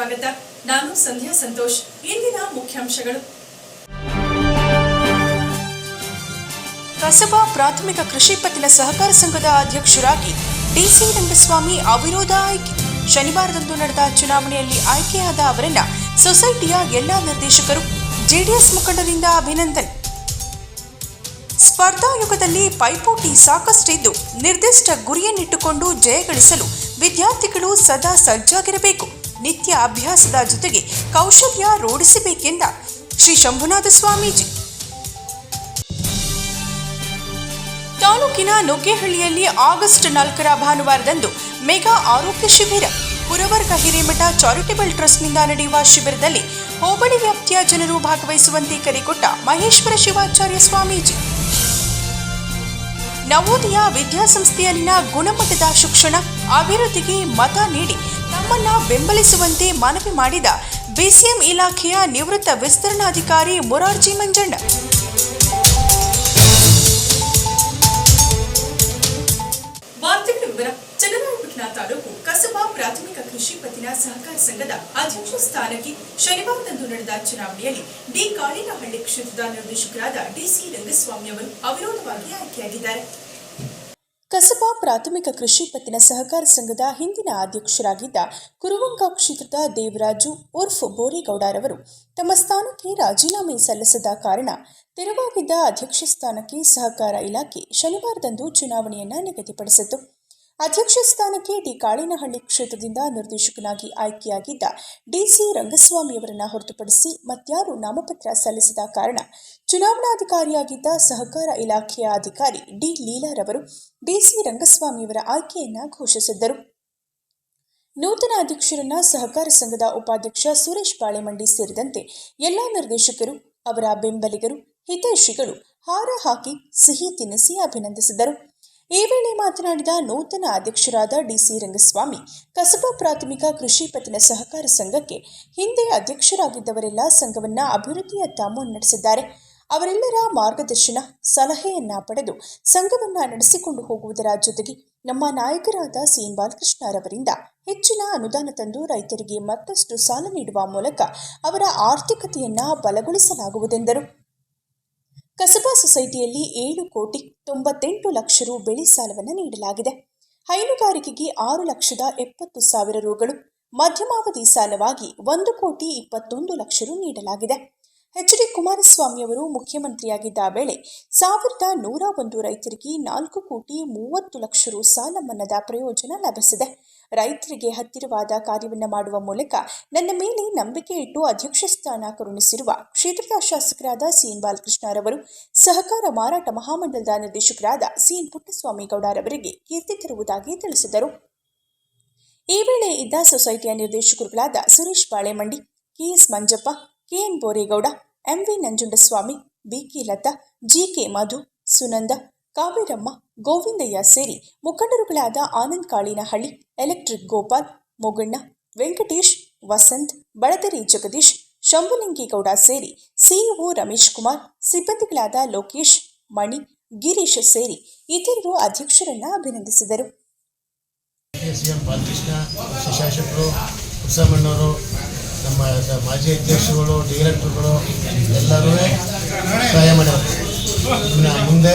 ಸ್ವಾಗತ. ನಾನು ಸಂಧ್ಯಾ ಸಂತೋಷ್. ಇಂದಿನ ಮುಖ್ಯಾಂಶಗಳು. ಕಸಬಾ ಪ್ರಾಥಮಿಕ ಕೃಷಿ ಪತ್ತಿನ ಸಹಕಾರ ಸಂಘದ ಅಧ್ಯಕ್ಷರಾಗಿ ಡಿಸಿ ರಂಗಸ್ವಾಮಿ ಅವಿರೋಧ ಆಯ್ಕೆ. ಶನಿವಾರದಂದು ನಡೆದ ಚುನಾವಣೆಯಲ್ಲಿ ಆಯ್ಕೆಯಾದ ಅವರನ್ನ ಸೊಸೈಟಿಯ ಎಲ್ಲಾ ನಿರ್ದೇಶಕರು ಜೆಡಿಎಸ್ ಮುಖಂಡರಿಂದ ಅಭಿನಂದನೆ. ಸ್ಪರ್ಧಾ ಯುಗದಲ್ಲಿ ಪೈಪೋಟಿ ಸಾಕಷ್ಟಿದ್ದು ನಿರ್ದಿಷ್ಟ ಗುರಿಯನ್ನಿಟ್ಟುಕೊಂಡು ಜಯಗಳಿಸಲು ವಿದ್ಯಾರ್ಥಿಗಳು ಸದಾ ಸಜ್ಜಾಗಿರಬೇಕು. ನಿತ್ಯ ಅಭ್ಯಾಸದ ಜೊತೆಗೆ ಕೌಶಲ್ಯ ರೂಢಿಸಬೇಕೆಂದ ಶ್ರೀ ಶಂಭುನಾಥ ಸ್ವಾಮೀಜಿ. ತಾಲೂಕಿನ ನುಗ್ಗೇಹಳ್ಳಿಯಲ್ಲಿ ಆಗಸ್ಟ್ ನಾಲ್ಕರ ಭಾನುವಾರದಂದು ಮೆಗಾ ಆರೋಗ್ಯ ಶಿಬಿರ ಪುರವರ್ಗ ಹಿರೇಮಠ ಚಾರಿಟೇಬಲ್ ಟ್ರಸ್ಟ್ನಿಂದ ನಡೆಯುವ ಶಿಬಿರದಲ್ಲಿ ಹೋಬಳಿ ವ್ಯಾಪ್ತಿಯ ಜನರು ಭಾಗವಹಿಸುವಂತೆ ಕರೆಕೊಟ್ಟ ಮಹೇಶ್ವರ ಶಿವಾಚಾರ್ಯ ಸ್ವಾಮೀಜಿ. ನವೋದಯ ವಿದ್ಯಾಸಂಸ್ಥೆಯಲ್ಲಿನ ಗುಣಮಟ್ಟದ ಶಿಕ್ಷಣ, ಅಭಿವೃದ್ಧಿಗೆ ಮತ ನೀಡಿ ತಮ್ಮನ್ನ ಬೆಂಬಲಿಸುವಂತೆ ಮನವಿ ಮಾಡಿದ ಬಿಸಿಎಂ ಇಲಾಖೆಯ ನಿವೃತ್ತ ವಿಸ್ತರಣಾಧಿಕಾರಿ ಮುರಾರ್ಜಿ ಮಂಜಣ್ಣ. ತಾಲೂಕು ಕಸಬಾ ಪ್ರಾಥಮಿಕ ಕೃಷಿ ಪತ್ತಿನ ಸಹಕಾರ ಸಂಘದ ಅಧ್ಯಕ್ಷ ಸ್ಥಾನಕ್ಕೆ ಶನಿವಾರದಂದು ನಡೆದ ಚುನಾವಣೆಯಲ್ಲಿ ಡಿ. ಕಾಳಿನಹಳ್ಳಿ ಕ್ಷೇತ್ರದ ನಿರ್ದೇಶಕರಾದ ಡಿಸಿ ರಂಗಸ್ವಾಮಿ ಅವರು ಅವಿರೋಧವಾಗಿ ಆಯ್ಕೆಯಾಗಿದ್ದಾರೆ. ಕಸಬಾ ಪ್ರಾಥಮಿಕ ಕೃಷಿ ಪತ್ತಿನ ಸಹಕಾರ ಸಂಘದ ಹಿಂದಿನ ಅಧ್ಯಕ್ಷರಾಗಿದ್ದ ಕುರುವಂಕ ಕ್ಷೇತ್ರದ ದೇವರಾಜು ಉರ್ಫ್ ಬೋರೇಗೌಡರವರು ತಮ್ಮ ಸ್ಥಾನಕ್ಕೆ ರಾಜೀನಾಮೆ ಸಲ್ಲಿಸದ ಕಾರಣ ತೆರವಾಗಿದ್ದ ಅಧ್ಯಕ್ಷ ಸ್ಥಾನಕ್ಕೆ ಸಹಕಾರ ಇಲಾಖೆ ಶನಿವಾರದಂದು ಚುನಾವಣೆಯನ್ನ ನಿಗದಿಪಡಿಸಿತು ಅಧ್ಯಕ್ಷ ಸ್ಥಾನಕ್ಕೆ ಡಿ ಕಾಳಿನಹಳ್ಳಿ ಕ್ಷೇತ್ರದಿಂದ ನಿರ್ದೇಶಕನಾಗಿ ಆಯ್ಕೆಯಾಗಿದ್ದ ಡಿಸಿ ರಂಗಸ್ವಾಮಿಯವರನ್ನ ಹೊರತುಪಡಿಸಿ ಮತ್ಯಾರು ನಾಮಪತ್ರ ಸಲ್ಲಿಸಿದ ಕಾರಣ ಚುನಾವಣಾಧಿಕಾರಿಯಾಗಿದ್ದ ಸಹಕಾರ ಇಲಾಖೆಯ ಅಧಿಕಾರಿ ಡಿ ಲೀಲಾರವರು ಡಿಸಿ ರಂಗಸ್ವಾಮಿಯವರ ಆಯ್ಕೆಯನ್ನ ಘೋಷಿಸಿದ್ದರು. ನೂತನ ಅಧ್ಯಕ್ಷರನ್ನ ಸಹಕಾರ ಸಂಘದ ಉಪಾಧ್ಯಕ್ಷ ಸುರೇಶ್ ಬಾಳೆಮಂಡಿ ಸೇರಿದಂತೆ ಎಲ್ಲಾ ನಿರ್ದೇಶಕರು, ಅವರ ಬೆಂಬಲಿಗರು, ಹಿತೈಷಿಗಳು ಹಾರ ಹಾಕಿ ಸಿಹಿ ತಿನ್ನಿಸಿ ಅಭಿನಂದಿಸಿದರು. ಈ ವೇಳೆ ಮಾತನಾಡಿದ ನೂತನ ಅಧ್ಯಕ್ಷರಾದ ಡಿಸಿ ರಂಗಸ್ವಾಮಿ, ಕಸಬಾ ಪ್ರಾಥಮಿಕ ಕೃಷಿ ಪತ್ತಿನ ಸಹಕಾರ ಸಂಘಕ್ಕೆ ಹಿಂದೆ ಅಧ್ಯಕ್ಷರಾಗಿದ್ದವರೆಲ್ಲ ಸಂಘವನ್ನ ಅಭಿವೃದ್ಧಿಯತ್ತ ಮುನ್ನಡೆಸಿದ್ದಾರೆ ಅವರೆಲ್ಲರ ಮಾರ್ಗದರ್ಶನ, ಸಲಹೆಯನ್ನ ಪಡೆದು ಸಂಘವನ್ನ ನಡೆಸಿಕೊಂಡು ಹೋಗುವುದರ ಜೊತೆಗೆ ನಮ್ಮ ನಾಯಕರಾದ ಸಿಎನ್ ಬಾಲಕೃಷ್ಣರವರಿಂದ ಹೆಚ್ಚಿನ ಅನುದಾನ ತಂದು ರೈತರಿಗೆ ಮತ್ತಷ್ಟು ಸಾಲ ನೀಡುವ ಮೂಲಕ ಅವರ ಆರ್ಥಿಕತೆಯನ್ನ ಬಲಗೊಳಿಸಲಾಗುವುದೆಂದರು. ಕಸಬಾ ಸೊಸೈಟಿಯಲ್ಲಿ ಏಳು ಕೋಟಿ ತೊಂಬತ್ತೆಂಟು ಲಕ್ಷ ರು ಬೆಳೆ ಸಾಲವನ್ನು ನೀಡಲಾಗಿದೆ. ಹೈನುಗಾರಿಕೆಗೆ ಆರು ಲಕ್ಷದ ಎಪ್ಪತ್ತು ಸಾವಿರ ರುಗಳು, ಮಧ್ಯಮಾವಧಿ ಸಾಲವಾಗಿ ಒಂದು ಕೋಟಿ ಇಪ್ಪತ್ತೊಂದು ಲಕ್ಷ ರು ನೀಡಲಾಗಿದೆ. ಎಚ್ ಡಿ ಕುಮಾರಸ್ವಾಮಿ ಅವರು ಮುಖ್ಯಮಂತ್ರಿಯಾಗಿದ್ದ ವೇಳೆ ಸಾವಿರದ ನೂರ ಒಂದು ರೈತರಿಗೆ ನಾಲ್ಕು ಕೋಟಿ ಮೂವತ್ತು ಲಕ್ಷ ರು ಸಾಲ ಮನ್ನಾದ ಪ್ರಯೋಜನ ಲಭಿಸಿದೆ. ರೈತರಿಗೆ ಹತ್ತಿರವಾದ ಕಾರ್ಯವನ್ನು ಮಾಡುವ ಮೂಲಕ ನನ್ನ ಮೇಲೆ ನಂಬಿಕೆ ಇಟ್ಟು ಅಧ್ಯಕ್ಷ ಸ್ಥಾನ ಕರುಣಿಸಿರುವ ಕ್ಷೇತ್ರದ ಶಾಸಕರಾದ ಸಿಎನ್ ಬಾಲಕೃಷ್ಣರವರು ಸಹಕಾರ ಮಾರಾಟ ಮಹಾಮಂಡಲದ ನಿರ್ದೇಶಕರಾದ ಸಿಎನ್ ಪುಟ್ಟಸ್ವಾಮಿ ಗೌಡರವರಿಗೆ ಕೀರ್ತಿ ತರುವುದಾಗಿ ತಿಳಿಸಿದರು. ಈ ವೇಳೆ ಇದ್ದ ಸೊಸೈಟಿಯ ನಿರ್ದೇಶಕರುಗಳಾದ Suresh Balemandi, KS Manjappa, KN Boregowda, MV Nanjundaswamy, BK Latha, GK Madhu, Sunanda Kaveramma, Govindaiah ಸೇರಿ ಮುಖಂಡರುಗಳಾದ ಆನಂದ್ ಕಾಳಿನಹಳ್ಳಿ, ಎಲೆಕ್ಟ್ರಿಕ್ ಗೋಪಾಲ್, ಮೊಗಣ್ಣ, ವೆಂಕಟೇಶ್, ವಸಂತ್ ಬಳದರಿ ಜಗದೀಶ್, ಶಂಭುಲಿಂಗೇಗೌಡ ಸೇರಿ ಸಿಇಒ ರಮೇಶ್ ಕುಮಾರ್, ಸಿಬ್ಬಂದಿಗಳಾದ ಲೋಕೇಶ್, ಮಣಿ, ಗಿರೀಶ್ ಸೇರಿ ಇತರರು ಅಧ್ಯಕ್ಷರನ್ನ ಅಭಿನಂದಿಸಿದರು. ನಮ್ಮ ಮಾಜಿ ಅಧ್ಯಕ್ಷರುಗಳು ಡೈರೆಕ್ಟರ್ಗಳು ಎಲ್ಲರೂ ಸಹಾಯ ಮುಂದೆ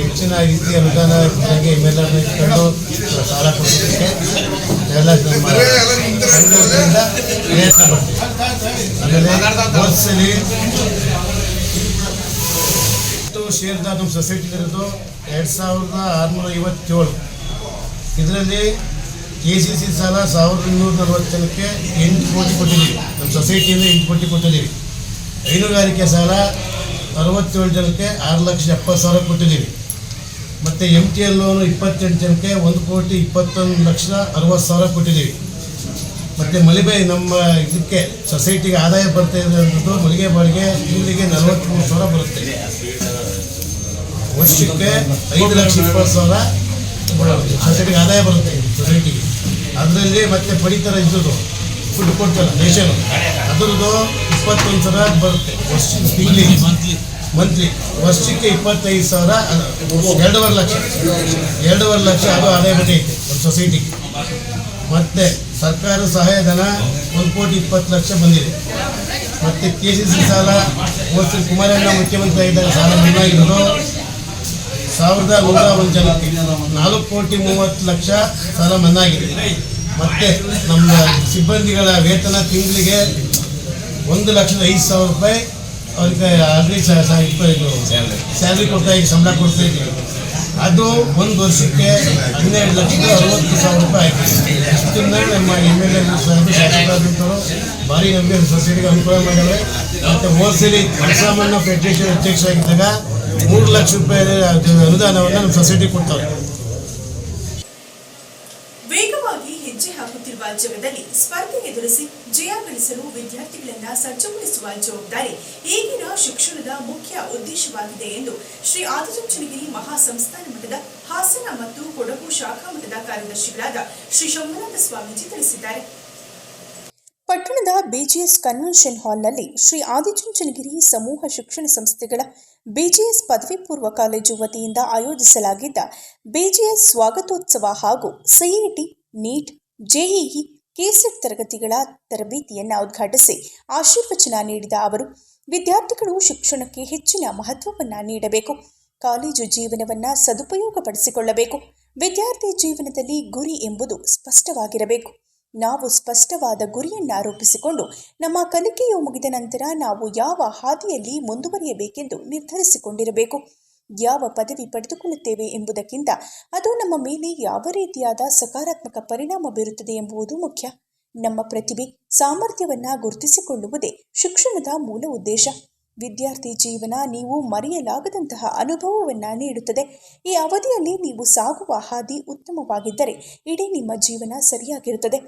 ಹೆಚ್ಚಿನ ರೀತಿಯ ಅನುದಾನ ಜನಗೆ ಎಮ್ಮೆಲ್ಲರನ್ನ ಇಟ್ಕೊಂಡು ಸಾಲ ಕೊಡೋದಕ್ಕೆ ಎಲ್ಲ ನಮ್ಮ ಬೆಂಗಳೂರಿನಿಂದ ಪ್ರಯತ್ನ ಪಡ್ತೀವಿ ಆಮೇಲೆ ಎಷ್ಟು ಶೇರ್ದ ನಮ್ಮ ಸೊಸೈಟಿ ಇರೋದು ಎರಡು ಸಾವಿರದ ಆರುನೂರ ಐವತ್ತೇಳು. ಇದರಲ್ಲಿ ಕೆ ಸಿ ಸಿ ಸಾಲ ಸಾವಿರದ ಇನ್ನೂರ ನಲವತ್ತು ಜನಕ್ಕೆ ಎಂಟು ಕೋಟಿ ಕೊಟ್ಟಿದ್ದೀವಿ. ನಮ್ಮ ಸೊಸೈಟಿಯಿಂದ ಎಂಟು ಕೋಟಿ ಕೊಟ್ಟಿದ್ದೀವಿ. ಹೈನುಗಾರಿಕೆ ಸಾಲ ಅರವತ್ತೇಳು ಜನಕ್ಕೆ ಆರು ಲಕ್ಷ ಎಪ್ಪತ್ತು ಸಾವಿರ ಕೊಟ್ಟಿದ್ದೀವಿ. ಮತ್ತು ಎಂ ಟಿ ಎಲ್ ಲೋನು ಇಪ್ಪತ್ತೆಂಟು ಜನಕ್ಕೆ ಒಂದು ಕೋಟಿ ಇಪ್ಪತ್ತೊಂದು ಲಕ್ಷ ಅರವತ್ತು ಸಾವಿರ ಕೊಟ್ಟಿದ್ದೀವಿ. ಮತ್ತು ಮಲಿಬೆ ನಮ್ಮ ಇದಕ್ಕೆ ಸೊಸೈಟಿಗೆ ಆದಾಯ ಬರ್ತಾ ಇರೋದು ಮಳಿಗೆ ಬಾಡಿಗೆ ತಿಂಗಳಿಗೆ ನಲವತ್ತ್ಮೂರು ಸಾವಿರ ಬರುತ್ತೆ. ವರ್ಷಕ್ಕೆ ಐದು ಲಕ್ಷ ಇಪ್ಪತ್ತು ಸಾವಿರ ಸೊಸೈಟಿಗೆ ಆದಾಯ ಬರುತ್ತೆ ಸೊಸೈಟಿಗೆ. ಅದರಲ್ಲಿ ಮತ್ತೆ ಪಡಿತರ ಇದ್ದದ್ದು ಫುಡ್ ಕೊಡ್ತಾರೆ, ರೇಷನ್. ಅದರದ್ದು ಇಪ್ಪತ್ತೊಂದು ಸಾವಿರ ಬರುತ್ತೆ ವರ್ಷ ಮಂತ್ಲಿ ವರ್ಷಕ್ಕೆ ಇಪ್ಪತ್ತೈದು ಸಾವಿರ ಎರಡೂವರೆ ಲಕ್ಷ. ಎರಡೂವರೆ ಲಕ್ಷ ಅದು ಆದಾಯ ಐತೆ, ಒಂದು ಸೊಸೈಟಿಗೆ ಮತ್ತೆ ಸರ್ಕಾರ ಸಹಾಯಧನ ಒಂದು ಕೋಟಿ ಇಪ್ಪತ್ತು ಲಕ್ಷ ಬಂದಿದೆ. ಮತ್ತು ಕೆ ಸಿ ಸಿ ಸಾಲ ಹೋದ ಕುಮಾರಣ್ಣ ಮುಖ್ಯಮಂತ್ರಿ ಆಗಿದ್ದಾಗ ಸಾಲ ಮನ್ನಾಗಿರೋದು ಸಾವಿರದ ನೂರ ಒಂದು ಜನಕ್ಕೆ. ನಾಲ್ಕು ಕೋಟಿ ಮೂವತ್ತು ಲಕ್ಷ ಸಾಲ ಮನ್ನಾಗಿದೆ. ಮತ್ತೆ ನಮ್ಮ ಸಿಬ್ಬಂದಿಗಳ ವೇತನ ತಿಂಗಳಿಗೆ ಒಂದು ಲಕ್ಷದ ಐದು ಸಾವಿರ ರೂಪಾಯಿ ಅವ್ರಿಗೆ ಆಲ್ರೆಡಿ ಸ್ಯಾಲ್ರಿ ಕೊಡ್ತಾ ಇದ್ದೀವಿ ಸಂಬಳ ಕೊಡ್ತಾ ಇದ್ದೀವಿ ಅದು ಒಂದು ವರ್ಷಕ್ಕೆ ಹನ್ನೆರಡು ಲಕ್ಷದ ಅರವತ್ತು ಸಾವಿರ ರೂಪಾಯಿ ಆಯ್ತು. ಇಷ್ಟನ್ನ ನಮ್ಮ ಎಂ ಎಲ್ ಎ ಶಾಸಕರಾದಂಥವ್ರು ಭಾರಿ ನಮಗೆ ಸೊಸೈಟಿಗೆ ಅನುಕೂಲ ಮಾಡಿದ್ದಾರೆ. ಮತ್ತು ಹೋಲ್ಸೇಲಿ ಅಸಾಮಾನ್ಯ ಫೆಡರೇಷನ್ ಅಧ್ಯಕ್ಷ ಆಗಿದ್ದಾಗ ಮೂರು ಲಕ್ಷ ರೂಪಾಯಿ ಅನುದಾನವನ್ನು ನಮ್ಮ ಸೊಸೈಟಿ ಕೊಡ್ತಾರೆ. ವೇಗವಾಗಿ ಹೆಜ್ಜೆ ಹಾಕುತ್ತಿರುವ ಜಗದಲ್ಲಿ ಎದುರಿಸಿ ಜಯ ಗಳಿಸಲು ವಿದ್ಯಾರ್ಥಿಗಳನ್ನ ಸಜ್ಜುಗೊಳಿಸುವ ಜವಾಬ್ದಾರಿ ಈಗಿನ ಶಿಕ್ಷಣದ ಮುಖ್ಯ ಉದ್ದೇಶವಾಗಿದೆ ಎಂದು ಶ್ರೀ ಆದಿಚುಂಚನಗಿರಿ ಮಹಾಸಂಸ್ಥಾನ ಮಠದ ಹಾಸನ ಮತ್ತು ಕೊಡಗು ಶಾಖಾ ಮಠದ ಕಾರ್ಯದರ್ಶಿಗಳಾದ ಶ್ರೀ ಶಂಭುನಾಥ ಸ್ವಾಮೀಜಿ ತಿಳಿಸಿದ್ದಾರೆ. ಪಟ್ಟಣದ ಬಿಜಿಎಸ್ ಕನ್ವೆನ್ಷನ್ ಹಾಲ್ನಲ್ಲಿ ಶ್ರೀ ಆದಿಚುಂಚನಗಿರಿ ಸಮೂಹ ಶಿಕ್ಷಣ ಸಂಸ್ಥೆಗಳ ಬಿಜಿಎಸ್ ಪದವಿ ಪೂರ್ವ ಕಾಲೇಜು ವತಿಯಿಂದ ಆಯೋಜಿಸಲಾಗಿದ್ದ ಬಿಜಿಎಸ್ ಸ್ವಾಗತೋತ್ಸವ ಹಾಗೂ ಸಿಇಟಿ ನೀಟ್ ಜೆಇಇ ಕೆಸೆಟ್ ತರಗತಿಗಳ ತರಬೇತಿಯನ್ನು ಉದ್ಘಾಟಿಸಿ ಆಶೀರ್ವಚನ ನೀಡಿದ ಅವರು, ವಿದ್ಯಾರ್ಥಿಗಳು ಶಿಕ್ಷಣಕ್ಕೆ ಹೆಚ್ಚಿನ ಮಹತ್ವವನ್ನು ನೀಡಬೇಕು. ಕಾಲೇಜು ಜೀವನವನ್ನು ಸದುಪಯೋಗಪಡಿಸಿಕೊಳ್ಳಬೇಕು. ವಿದ್ಯಾರ್ಥಿ ಜೀವನದಲ್ಲಿ ಗುರಿ ಎಂಬುದು ಸ್ಪಷ್ಟವಾಗಿರಬೇಕು. ನಾವು ಸ್ಪಷ್ಟವಾದ ಗುರಿಯನ್ನು ರೂಪಿಸಿಕೊಂಡು ನಮ್ಮ ಕಲಿಕೆಯು ಮುಗಿದ ನಂತರ ನಾವು ಯಾವ ಹಾದಿಯಲ್ಲಿ ಮುಂದುವರಿಯಬೇಕೆಂದು ನಿರ್ಧರಿಸಿಕೊಂಡಿರಬೇಕು. ಯಾವ ಪದವಿ ಪಡೆದುಕೊಳ್ಳುತ್ತೇವೆ ಎಂಬುದಕ್ಕಿಂತ ಅದು ನಮ್ಮ ಮೇಲೆ ಯಾವ ರೀತಿಯಾದ ಸಕಾರಾತ್ಮಕ ಪರಿಣಾಮ ಬೀರುತ್ತದೆ ಎಂಬುದು ಮುಖ್ಯ. ನಮ್ಮ ಪ್ರತಿಭೆ, ಸಾಮರ್ಥ್ಯವನ್ನ ಗುರುತಿಸಿಕೊಳ್ಳುವುದೇ ಶಿಕ್ಷಣದ ಮೂಲ ಉದ್ದೇಶ. ವಿದ್ಯಾರ್ಥಿ ಜೀವನ ನೀವು ಮರೆಯಲಾಗದಂತಹ ಅನುಭವವನ್ನ ನೀಡುತ್ತದೆ. ಈ ಅವಧಿಯಲ್ಲಿ ನೀವು ಸಾಗುವ ಹಾದಿ ಉತ್ತಮವಾಗಿದ್ದರೆ ಇಡೀ ನಿಮ್ಮ ಜೀವನ ಸರಿಯಾಗಿರುತ್ತದೆ.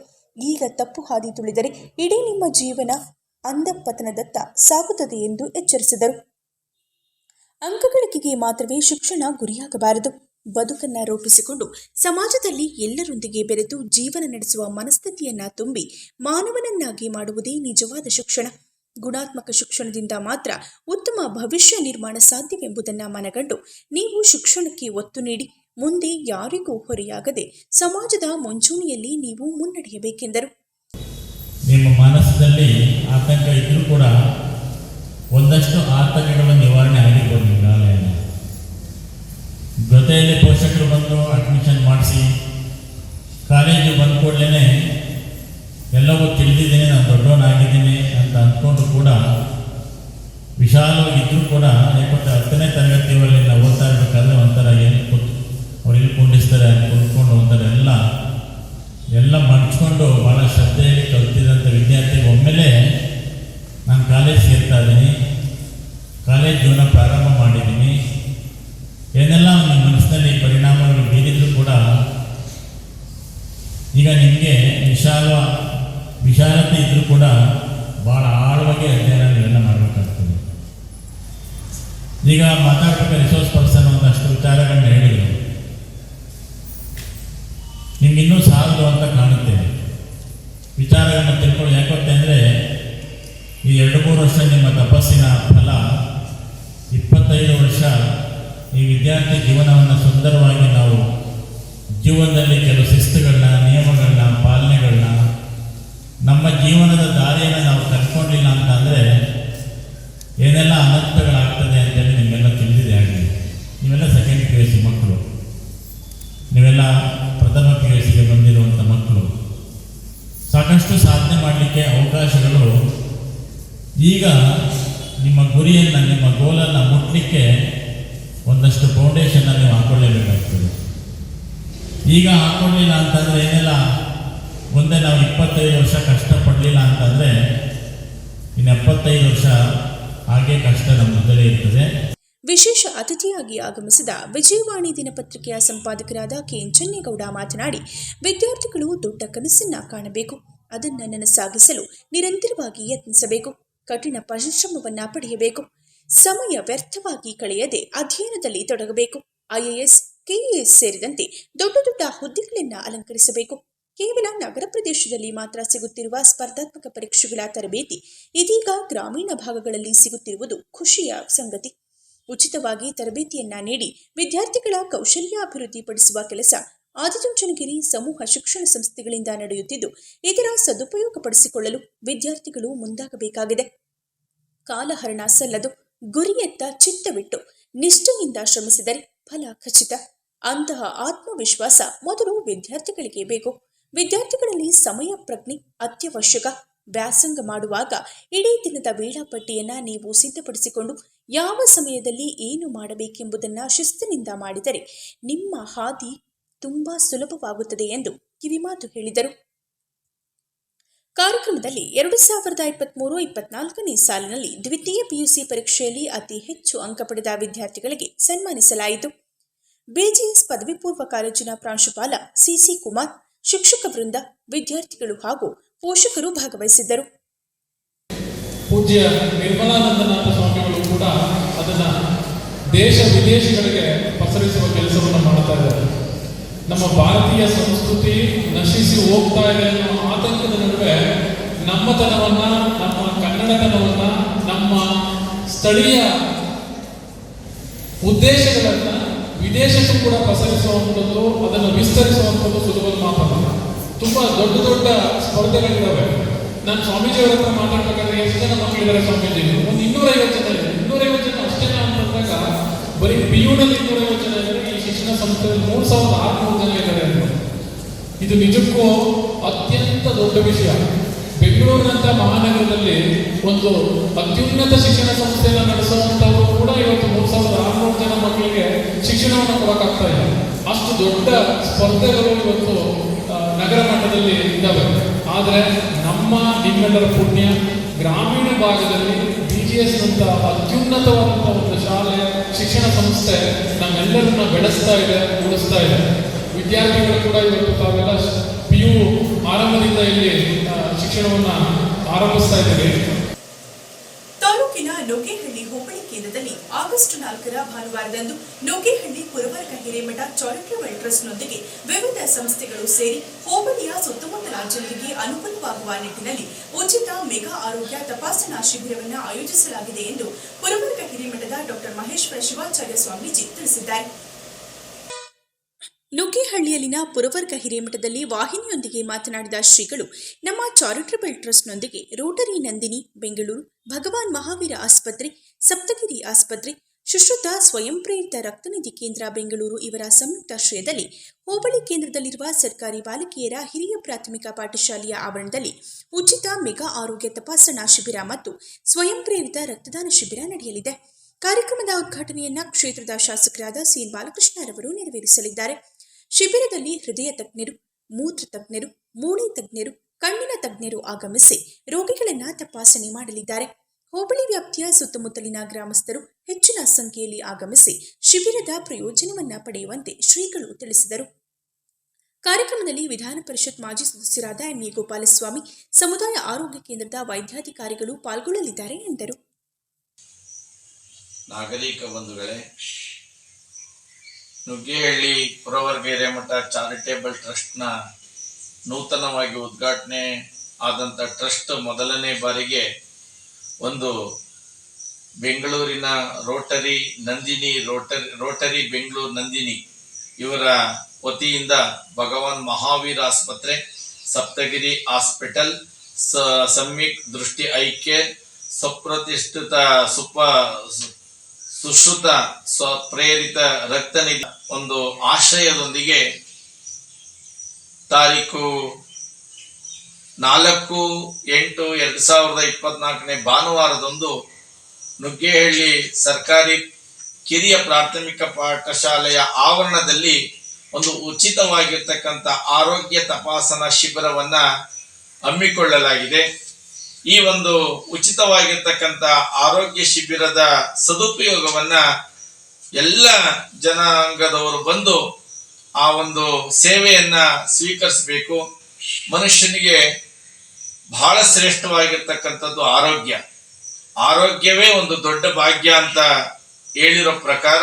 ಈಗ ತಪ್ಪು ಹಾದಿ ತುಳಿದರೆ ಇಡೀ ನಿಮ್ಮ ಜೀವನ ಅಂಧಪತನದತ್ತ ಸಾಗುತ್ತದೆ ಎಂದು ಎಚ್ಚರಿಸಿದರು. ಅಂಕಗಳಿಕೆಗೆ ಮಾತ್ರವೇ ಶಿಕ್ಷಣ ಗುರಿಯಾಗಬಾರದು. ಬದುಕನ್ನ ರೂಪಿಸಿಕೊಂಡು ಸಮಾಜದಲ್ಲಿ ಎಲ್ಲರೊಂದಿಗೆ ಬೆರೆತು ಜೀವನ ನಡೆಸುವ ಮನಸ್ಥಿತಿಯನ್ನ ತುಂಬಿ ಮಾನವನನ್ನಾಗಿ ಮಾಡುವುದೇ ನಿಜವಾದ ಶಿಕ್ಷಣ. ಗುಣಾತ್ಮಕ ಶಿಕ್ಷಣದಿಂದ ಮಾತ್ರ ಉತ್ತಮ ಭವಿಷ್ಯ ನಿರ್ಮಾಣ ಸಾಧ್ಯವೆಂಬುದನ್ನು ಮನಗಂಡು ನೀವು ಶಿಕ್ಷಣಕ್ಕೆ ಒತ್ತು ನೀಡಿ, ಮುಂದೆ ಯಾರಿಗೂ ಹೊರೆಯಾಗದೆ ಸಮಾಜದ ಮುಂಚೂಣಿಯಲ್ಲಿ ನೀವು ಮುನ್ನಡೆಯಬೇಕೆಂದರು. ನಿಮ್ಮ ಮನಸ್ಸಿನಲ್ಲಿ ಆತಂಕ ಇದ್ದರೂ ಕೂಡ ಒಂದಷ್ಟು ಆತಂಕಗಳ ನಿವಾರಣೆ ಆಗಿರ್ಬೋದು ಈಗಾಗಲೇ ಜೊತೆಯಲ್ಲಿ ಪೋಷಕರು ಬಂದು ಅಡ್ಮಿಷನ್ ಮಾಡಿಸಿ, ಕಾಲೇಜು ಬಂದ ಕೂಡಲೇ ಎಲ್ಲವೂ ತಿಳಿದಿದ್ದೀನಿ, ನಾನು ದೊಡ್ಡವನಾಗಿದ್ದೀನಿ ಅಂತ ಅಂದ್ಕೊಂಡು ಕೂಡ ವಿಶಾಲವಾಗಿದ್ದರೂ ಕೂಡ ಯಾಕಂದರೆ ಹತ್ತನೇ ತರಗತಿಯಲ್ಲಿ ನಾವು ಓದ್ತಾ ಇರಬೇಕಾದ್ರೆ ಒಂಥರ ಏನು ಕೂತ್ ಅವ್ರು ಇಲ್ಲಿ ಕುಂಡಿಸ್ತಾರೆ ಕುಂತ್ಕೊಂಡು ಒಂಥರ ಎಲ್ಲ ಎಲ್ಲ ಮಡ್ಚ್ಕೊಂಡು ಭಾಳ ಶ್ರದ್ಧೆಯಲ್ಲಿ ಕಲ್ತಿದ್ದಂಥ ವಿದ್ಯಾರ್ಥಿ ಒಮ್ಮೆಲೆ ನಾನು ಕಾಲೇಜ್ ಸೇರ್ತಾ ಇದ್ದೀನಿ. ಕಾಲೇಜ್ ಜೀವನ ಪ್ರಾರಂಭ ಮಾಡಿದ್ದೀನಿ. ಏನೆಲ್ಲ ನಿಮ್ಮ ಮನಸ್ಸಿನಲ್ಲಿ ಪರಿಣಾಮಗಳು ಬೀರಿದ್ರು ಕೂಡ ಈಗ ನಿಮಗೆ ವಿಶಾಲ, ವಿಶಾಲತೆ ಇದ್ದರೂ ಕೂಡ ಭಾಳ ಆಳವಾಗಿ ಅಧ್ಯಯನ ಮಾಡಬೇಕಾಗ್ತದೆ. ಈಗ ಮಾತಾಡ್ಬೇಕಾದ್ರೆ ರಿಸೋರ್ಸ್ ಪರ್ಸನ್ ಒಂದಷ್ಟು ವಿಚಾರಗಳನ್ನ ಹೇಳಿದರು. ನಿಮ್ಗಿನ್ನೂ ಸಾಲದು ಅಂತ ಕಾಣುತ್ತೆ. ವಿಚಾರಗಳನ್ನ ತಿಳ್ಕೊಳ್ಳಿ ಅಂದರೆ ಈ ಎರಡು ಮೂರು ವರ್ಷ ನಿಮ್ಮ ತಪಸ್ಸಿನ ಫಲ, ಇಪ್ಪತ್ತೈದು ವರ್ಷ ಈ ವಿದ್ಯಾರ್ಥಿ ಜೀವನವನ್ನು ಸುಂದರವಾಗಿ ನಾವು ಜೀವನದಲ್ಲಿ ಕೆಲವು ಶಿಸ್ತುಗಳನ್ನ, ನಿಯಮಗಳನ್ನ, ಪಾಲನೆಗಳನ್ನ ನಮ್ಮ ಜೀವನದ ದಾರಿಯನ್ನು ನಾವು ಕಟ್ಕೊಂಡಿಲ್ಲ ಅಂತ ಅಂದರೆ ಏನೆಲ್ಲ ಅನರ್ಥಗಳಾಗ್ತದೆ ಈಗ ನಿಮ್ಮ ಗುರಿಯನ್ನು, ನಿಮ್ಮ ಗೋಲನ್ನು ಮುಟ್ಟಲಿಕ್ಕೆ ಒಂದಷ್ಟು ಫೌಂಡೇಶನ್ನ ನೀವು ಹಾಕೊಳ್ಳೇಬೇಕಾಗ್ತದೆ. ಈಗ ಹಾಕ್ಕೊಳ್ಳಿಲ್ಲ ಅಂತಂದರೆ ಏನೆಲ್ಲ? ಮುಂದೆ ನಾವು ಇಪ್ಪತ್ತೈದು ವರ್ಷ ಕಷ್ಟಪಡಲಿಲ್ಲ ಅಂತಂದರೆ ಇನ್ನು ಎಪ್ಪತ್ತೈದು ವರ್ಷ ಹಾಗೆ ಕಷ್ಟ ನಮ್ಮ ಮೊದಲೇ ಇರ್ತದೆ. ವಿಶೇಷ ಅತಿಥಿಯಾಗಿ ಆಗಮಿಸಿದ ವಿಜಯವಾಣಿ ದಿನಪತ್ರಿಕೆಯ ಸಂಪಾದಕರಾದ ಕೆ. ಚೆನ್ನೇಗೌಡ ಮಾತನಾಡಿ, ವಿದ್ಯಾರ್ಥಿಗಳು ದೊಡ್ಡ ಕನಸನ್ನ ಕಾಣಬೇಕು. ಅದನ್ನು ನನಸಾಗಿಸಲು ನಿರಂತರವಾಗಿ ಯತ್ನಿಸಬೇಕು. ಕಠಿಣ ಪರಿಶ್ರಮವನ್ನ ಪಡೆಯಬೇಕು. ಸಮಯ ವ್ಯರ್ಥವಾಗಿ ಕಳೆಯದೆ ಅಧ್ಯಯನದಲ್ಲಿ ತೊಡಗಬೇಕು. ಐಎಎಸ್, ಕೆಎಎಸ್ ಸೇರಿದಂತೆ ದೊಡ್ಡ ದೊಡ್ಡ ಹುದ್ದೆಗಳನ್ನು ಅಲಂಕರಿಸಬೇಕು. ಕೇವಲ ನಗರ ಪ್ರದೇಶದಲ್ಲಿ ಮಾತ್ರ ಸಿಗುತ್ತಿರುವ ಸ್ಪರ್ಧಾತ್ಮಕ ಪರೀಕ್ಷೆಗಳ ತರಬೇತಿ ಇದೀಗ ಗ್ರಾಮೀಣ ಭಾಗಗಳಲ್ಲಿ ಸಿಗುತ್ತಿರುವುದು ಖುಷಿಯ ಸಂಗತಿ. ಉಚಿತವಾಗಿ ತರಬೇತಿಯನ್ನ ನೀಡಿ ವಿದ್ಯಾರ್ಥಿಗಳ ಕೌಶಲ್ಯ ಅಭಿವೃದ್ಧಿಪಡಿಸುವ ಕೆಲಸ ಆದಿಚುಂಚನಗಿರಿ ಸಮೂಹ ಶಿಕ್ಷಣ ಸಂಸ್ಥೆಗಳಿಂದ ನಡೆಯುತ್ತಿದ್ದು, ಇದರ ಸದುಪಯೋಗಪಡಿಸಿಕೊಳ್ಳಲು ವಿದ್ಯಾರ್ಥಿಗಳು ಮುಂದಾಗಬೇಕಾಗಿದೆ. ಕಾಲಹರಣ ಸಲ್ಲದು, ಗುರಿಯತ್ತ ಚಿತ್ತವಿಟ್ಟು, ನಿಷ್ಠೆಯಿಂದ ಶ್ರಮಿಸಿದರೆ ಫಲ ಖಚಿತ. ಅಂತಹ ಆತ್ಮವಿಶ್ವಾಸ ಮೊದಲು ವಿದ್ಯಾರ್ಥಿಗಳಿಗೆ ಬೇಕು. ವಿದ್ಯಾರ್ಥಿಗಳಲ್ಲಿ ಸಮಯ ಪ್ರಜ್ಞೆ ಅತ್ಯವಶ್ಯಕ. ವ್ಯಾಸಂಗ ಮಾಡುವಾಗ ಇಡೀ ದಿನದ ವೇಳಾಪಟ್ಟಿಯನ್ನ ನೀವು ಸಿದ್ಧಪಡಿಸಿಕೊಂಡು ಯಾವ ಸಮಯದಲ್ಲಿ ಏನು ಮಾಡಬೇಕೆಂಬುದನ್ನು ಶಿಸ್ತಿನಿಂದ ಮಾಡಿದರೆ ನಿಮ್ಮ ಹಾದಿ ತುಂಬಾ ಸುಲಭವಾಗುತ್ತದೆ ಎಂದು ಕಿವಿಮಾತು ಹೇಳಿದರು. ಕಾರ್ಯಕ್ರಮದಲ್ಲಿ ಎರಡು ಸಾವಿರದ ಇಪ್ಪತ್ತ್ಮೂರು ಇಪ್ಪತ್ನಾಲ್ಕನೇ ಸಾಲಿನಲ್ಲಿ ದ್ವಿತೀಯ ಪಿಯುಸಿ ಪರೀಕ್ಷೆಯಲ್ಲಿ ಅತಿ ಹೆಚ್ಚು ಅಂಕ ಪಡೆದ ವಿದ್ಯಾರ್ಥಿಗಳಿಗೆ ಸನ್ಮಾನಿಸಲಾಯಿತು. ಬಿಜಿಎಸ್ ಪದವಿ ಪೂರ್ವ ಕಾಲೇಜಿನ ಪ್ರಾಂಶುಪಾಲ ಸಿಸಿ ಕುಮಾರ್, ಶಿಕ್ಷಕ ವೃಂದ, ವಿದ್ಯಾರ್ಥಿಗಳು ಹಾಗೂ ಪೋಷಕರು ಭಾಗವಹಿಸಿದ್ದರು. ಪೂಜ್ಯ ನಿರ್ಮಲಾನಂದನಾಥ ಸ್ವಾಮಿಗಳು ಕೂಡ ಅದನ್ನ ದೇಶ ವಿದೇಶಗಳಿಗೆ ಪಸರಿಸುವ ಕೆಲಸವನ್ನು ನಮ್ಮ ಭಾರತೀಯ ಸಂಸ್ಕೃತಿ ನಶಿಸಿ ಹೋಗ್ತಾ ಇದೆ ಅನ್ನೋ ಆತಂಕದ ನಡುವೆ ನಮ್ಮತನವನ್ನ, ನಮ್ಮ ಕನ್ನಡತನವನ್ನ, ನಮ್ಮ ಸ್ಥಳೀಯ ಉದ್ದೇಶಗಳನ್ನ ವಿದೇಶಕ್ಕೂ ಕೂಡ ಪಸರಿಸುವಂಥದ್ದು, ಅದನ್ನು ವಿಸ್ತರಿಸುವಂಥದ್ದು ಸುಲಭದ ಮಾತಲ್ಲ ತುಂಬಾ ದೊಡ್ಡ ದೊಡ್ಡ ಸ್ಪರ್ಧೆಗಳಿದ್ದಾವೆ ನಾನು ಸ್ವಾಮೀಜಿಯವರ ಹತ್ರ ಮಾತಾಡ್ಬೇಕಾದ್ರೆ ಎಷ್ಟು ಜನ ಮಕ್ಕಳಿದ್ದಾರೆ ಸ್ವಾಮೀಜಿ? ಒಂದು ಇನ್ನೂರೈವತ್ತು ಜನ ಇದೆ ಇನ್ನೂರೈವತ್ತು ಜನ ಅಷ್ಟೇ ಅಂತಂದಾಗ ಬರೀ ಪಿ ಯುನಲ್ಲಿ ಸಂಸ್ಥೆಯಲ್ಲಿ ಮೂರು ಸಾವಿರದ ಆರುನೂರು ಜನ ಇದು ನಿಜಕ್ಕೂ ಅತ್ಯಂತ ದೊಡ್ಡ ವಿಷಯ. ಬೆಂಗಳೂರಿನಂತ ಮಹಾನಗರದಲ್ಲಿ ಒಂದು ಅತ್ಯುನ್ನತ ಶಿಕ್ಷಣ ಸಂಸ್ಥೆಯನ್ನು ನಡೆಸುವಂತವರು ಕೂಡ ಇವತ್ತು ಮೂರು ಸಾವಿರದ ಆರುನೂರು ಜನ ಮಕ್ಕಳಿಗೆ ಶಿಕ್ಷಣವನ್ನು ಕೊಡಕ್ಕಾಗ್ತಾ ಇಲ್ಲ. ಅಷ್ಟು ದೊಡ್ಡ ಸ್ಪರ್ಧೆಗಳು ಇವತ್ತು ನಗರ ಮಟ್ಟದಲ್ಲಿ ಇದ್ದಾವೆ. ಆದರೆ ನಮ್ಮ ನಿಮ್ಮೆಲ್ಲರ ಪುಣ್ಯ ಗ್ರಾಮೀಣ ಭಾಗದಲ್ಲಿ ಎಸ್ ನಂತ ಅತ್ಯುನ್ನತವಾದಂಥ ಒಂದು ಶಾಲೆ, ಶಿಕ್ಷಣ ಸಂಸ್ಥೆ ನಮ್ಮೆಲ್ಲರನ್ನ ಬೆಳೆಸ್ತಾ ಇದೆ ಉಳಿಸ್ತಾ ಇದೆ. ವಿದ್ಯಾರ್ಥಿಗಳು ಕೂಡ ಇವತ್ತು ತಾವೆಲ್ಲ ಪಿ ಯು ಆರಂಭದಿಂದ ಇಲ್ಲಿ ಶಿಕ್ಷಣವನ್ನ ಆರಂಭಿಸ್ತಾ ಇದ್ದೀವಿ ತಾಲೂಕಿನ ನುಗ್ಗೇಹಳ್ಳಿ ಹೋಬಳಿ ಕೇಂದ್ರದಲ್ಲಿ ಆಗಸ್ಟ್ ನಾಲ್ಕರ ಭಾನುವಾರದಂದು ನುಗ್ಗೇಹಳ್ಳಿ ಪುರವರ್ಗ ಹಿರೇಮಠ ಚಾರಿಟಬಲ್ ಟ್ರಸ್ಟ್ನೊಂದಿಗೆ ವಿವಿಧ ಸಂಸ್ಥೆಗಳು ಸೇರಿ ಹೋಬಳಿಯ ಸುತ್ತಮುತ್ತಲ ಜನರಿಗೆ ಅನುಕೂಲವಾಗುವ ನಿಟ್ಟಿನಲ್ಲಿ ಉಚಿತ ಮೆಗಾ ಆರೋಗ್ಯ ತಪಾಸಣಾ ಶಿಬಿರವನ್ನು ಆಯೋಜಿಸಲಾಗಿದೆ ಎಂದು ಪುರವರ್ಗ ಹಿರಿಮಠದ ಡಾಕ್ಟರ್ ಮಹೇಶ್ವರ ಶಿವಾಚಾರ್ಯ ಸ್ವಾಮೀಜಿ ತಿಳಿಸಿದ್ದಾರೆ. ನುಗ್ಗೇಹಳ್ಳಿಯಲ್ಲಿನ ಪುರವರ್ಗ ಹಿರೇಮಠದಲ್ಲಿ ವಾಹಿನಿಯೊಂದಿಗೆ ಮಾತನಾಡಿದ ಶ್ರೀಗಳು, ನಮ್ಮ ಚಾರಿಟಬಲ್ ಟ್ರಸ್ಟ್ನೊಂದಿಗೆ ರೋಟರಿ ನಂದಿನಿ, ಬೆಂಗಳೂರು, ಭಗವಾನ್ ಮಹಾವೀರ ಆಸ್ಪತ್ರೆ, ಸಪ್ತಗಿರಿ ಆಸ್ಪತ್ರೆ ಸುಶ್ರುತ ಸ್ವಯಂ ಪ್ರೇರಿತ ರಕ್ತನಿಧಿ ಕೇಂದ್ರ ಬೆಂಗಳೂರು ಇವರ ಸಂಯುಕ್ತಾಶ್ರಯದಲ್ಲಿ ಹೋಬಳಿ ಕೇಂದ್ರದಲ್ಲಿರುವ ಸರ್ಕಾರಿ ಬಾಲಕಿಯರ ಹಿರಿಯ ಪ್ರಾಥಮಿಕ ಪಾಠಶಾಲೆಯ ಆವರಣದಲ್ಲಿ ಉಚಿತ ಮೆಗಾ ಆರೋಗ್ಯ ತಪಾಸಣಾ ಶಿಬಿರ ಮತ್ತು ಸ್ವಯಂ ಪ್ರೇರಿತ ರಕ್ತದಾನ ಶಿಬಿರ ನಡೆಯಲಿದೆ. ಕಾರ್ಯಕ್ರಮದ ಉದ್ಘಾಟನೆಯನ್ನ ಕ್ಷೇತ್ರದ ಶಾಸಕರಾದ ಸಿಎನ್ ಬಾಲಕೃಷ್ಣರವರು ನೆರವೇರಿಸಲಿದ್ದಾರೆ. ಶಿಬಿರದಲ್ಲಿ ಹೃದಯ ತಜ್ಞರು, ಮೂತ್ರ ತಜ್ಞರು, ಮೂಳೆ ತಜ್ಞರು, ಕಣ್ಣಿನ ತಜ್ಞರು ಆಗಮಿಸಿ ರೋಗಿಗಳನ್ನ ತಪಾಸಣೆ ಮಾಡಲಿದ್ದಾರೆ. ಹೋಬಳಿ ವ್ಯಾಪ್ತಿಯ ಸುತ್ತಮುತ್ತಲಿನ ಗ್ರಾಮಸ್ಥರು ಹೆಚ್ಚಿನ ಸಂಖ್ಯೆಯಲ್ಲಿ ಆಗಮಿಸಿ ಶಿಬಿರದ ಪ್ರಯೋಜನವನ್ನ ಪಡೆಯುವಂತೆ ಶ್ರೀಗಳು ತಿಳಿಸಿದರು. ಕಾರ್ಯಕ್ರಮದಲ್ಲಿ ವಿಧಾನ ಪರಿಷತ್ ಮಾಜಿ ಸದಸ್ಯರಾದ ಎಂಎ ಗೋಪಾಲಸ್ವಾಮಿ, ಸಮುದಾಯ ಆರೋಗ್ಯ ಕೇಂದ್ರದ ವೈದ್ಯಾಧಿಕಾರಿಗಳು ಪಾಲ್ಗೊಳ್ಳಲಿದ್ದಾರೆ ಎಂದರು. ನಾಗರಿಕ ಬಂಧುಗಳೇ, ನುಗ್ಗೇಹಳ್ಳಿ ಪುರವರ್ಗ ಹಿರೇಮಠ ಚಾರಿಟೇಬಲ್ ಟ್ರಸ್ಟ್ನ ನೂತನವಾಗಿ ಉದ್ಘಾಟನೆ ಆದಂಥ ಟ್ರಸ್ಟ್ ಮೊದಲನೇ ಬಾರಿಗೆ ಒಂದು ಬೆಂಗಳೂರಿನ Rotary Nandini Rotary Rotary Bengaluru Nandini ಇವರ ವತಿಯಿಂದ ಭಗವಾನ್ ಮಹಾವೀರ್ ಆಸ್ಪತ್ರೆ, ಸಪ್ತಗಿರಿ ಹಾಸ್ಪಿಟಲ್ ಸಮ್ಯಕ್ ದೃಷ್ಟಿ ಐಕ್ಯ ಸುಪ್ರತಿಷ್ಠಿತ ಸುಪ ಸುಶ್ರುತ ಸ್ವ, ಪ್ರೇರಿತ ರಕ್ತನಿಧಿ ಒಂದು ಆಶ್ರಯದೊಂದಿಗೆ ತಾರೀಕು ನಾಲ್ಕು ಎಂಟು ಎರಡು ಸಾವಿರದ ಇಪ್ಪತ್ನಾಲ್ಕನೇ ಭಾನುವಾರದಂದು ನುಗ್ಗೇಹಳ್ಳಿ ಸರ್ಕಾರಿ ಕಿರಿಯ ಪ್ರಾಥಮಿಕ ಪಾಠಶಾಲೆಯ ಆವರಣದಲ್ಲಿ ಒಂದು ಉಚಿತವಾಗಿರ್ತಕ್ಕಂಥ ಆರೋಗ್ಯ ತಪಾಸಣಾ ಶಿಬಿರವನ್ನ ಹಮ್ಮಿಕೊಳ್ಳಲಾಗಿದೆ. ಈ ಒಂದು ಉಚಿತವಾಗಿರ್ತಕ್ಕಂಥ ಆರೋಗ್ಯ ಶಿಬಿರದ ಸದುಪಯೋಗವನ್ನ ಎಲ್ಲ ಜನಾಂಗದವರು ಬಂದು ಆ ಒಂದು ಸೇವೆಯನ್ನ ಸ್ವೀಕರಿಸಬೇಕು. ಮನುಷ್ಯನಿಗೆ ಬಹಳ ಶ್ರೇಷ್ಠವಾಗಿರ್ತಕ್ಕಂಥದ್ದು ಆರೋಗ್ಯ. ಆರೋಗ್ಯವೇ ಒಂದು ದೊಡ್ಡ ಭಾಗ್ಯ ಅಂತ ಹೇಳಿರೋ ಪ್ರಕಾರ